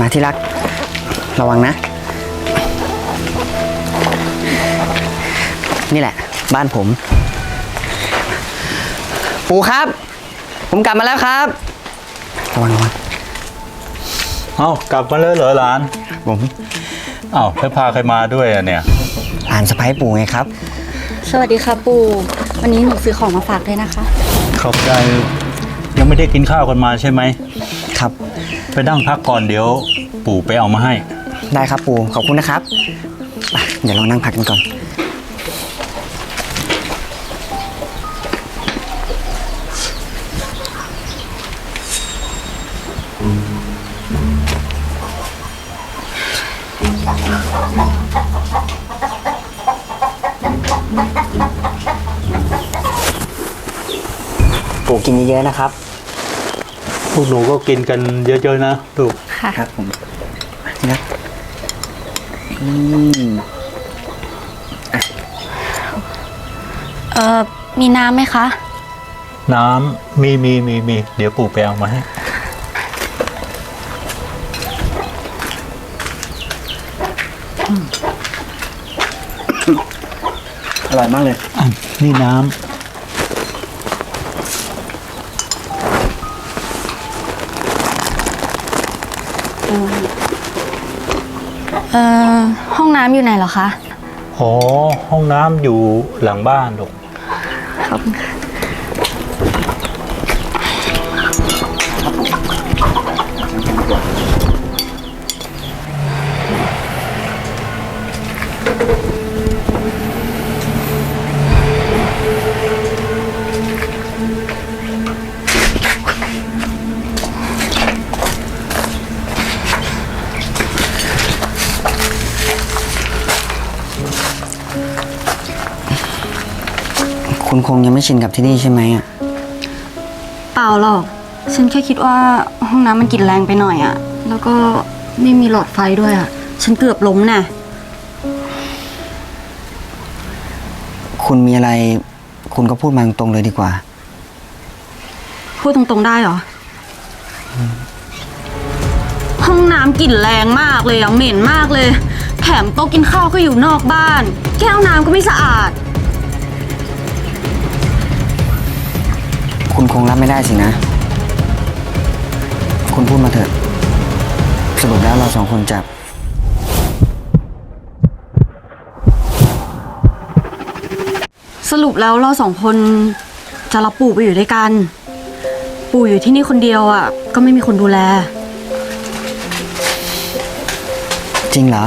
มาที่รัก ระวังนะ นี่แหละ บ้านผม ปู่ครับ ผมกลับมาแล้วครับ ระวังระวังเอ้ากลับมาแล้วเหรอหลานผมเอ้าแล้วพาใครมาด้วยอะเนี่ย หลานสะพ้ายปู่ไงครับ สวัสดีค่ะปู่ วันนี้หนูซื้อของมาฝากด้วยนะคะ ขอบใจยังไม่ได้กินข้าวกันมาใช่ไหม ครับ ไปนั่งพักก่อนเดี๋ยว ปู่ไปเอามาให้ ได้ครับปู่ขอบคุณนะครับไปเดี๋ยวเรานั่งพักกันก่อน ปู่กินเยอะๆนะครับ พวกหนูก็กินกันเยอะๆนะลูกค่ะครับผมนะอืมเอ่อมีน้ำไหมคะ น้ำมีมีมีมีเดี๋ยวปู่ไปเอามาให้อร่อยมากเลยอะนี่น้ เอ่อห้องน้ำอยู่ไหนเหรอคะ อ๋อ ห้องน้ำอยู่หลังบ้านลูกขอบ คุณค่ะคุณคงยังไม่ชินกับที่นี่ใช่ไหมอะ เปล่าหรอก ฉันแค่คิดว่าห้องน้ำมันกลิ่นแรงไปหน่อยอะแล้วก็ไม่มีหลอดไฟด้วยอะฉันเกือบล้มน่ะ คุณมีอะไร คุณก็พูดมาตรงๆเลยดีกว่า พูดตรงๆได้เหรอ ห้องน้ำกลิ่นแรงมากเลยอะเหม็นมากเลย แถมโต๊ะกินข้าวก็อยู่นอกบ้าน แก้วน้ำก็ไม่สะอาด คุณคงรับไม่ได้สินะ คุณพูดมาเถอะ สรุปแล้วเราสองคนจะสรุปแล้วเราสองคนจะรับปู่ไปอยู่ด้วยกัน ปู่อยู่ที่นี่คนเดียวอะ่ะ ก็ไม่มีคนดูแล จริงเหรอ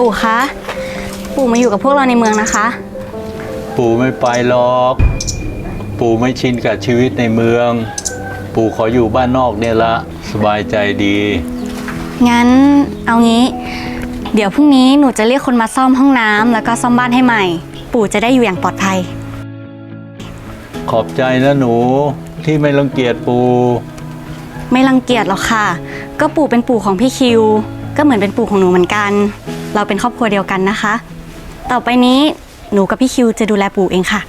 ปู่คะ ปู่มาอยู่กับพวกเราในเมืองนะคะ ปู่ไม่ไปหรอก ปู่ไม่ชินกับชีวิตในเมือง ปู่ขออยู่บ้านนอกเนี่ยละสบายใจดี งั้นเอางี้ เดี๋ยวพรุ่งนี้หนูจะเรียกคนมาซ่อมห้องน้ำแล้วก็ซ่อมบ้านให้ใหม่ ปู่จะได้อยู่อย่างปลอดภัย ขอบใจนะหนูที่ไม่รังเกียจปู่ไม่รังเกียจหรอกค่ะ ก็ปู่เป็นปู่ของพี่คิว ก็เหมือนเป็นปู่ของหนูเหมือนกัน เราเป็นครอบครัวเดียวกันนะคะ ต่อไปนี้หนูกับพี่คิวจะดูแลปู่เองค่ะ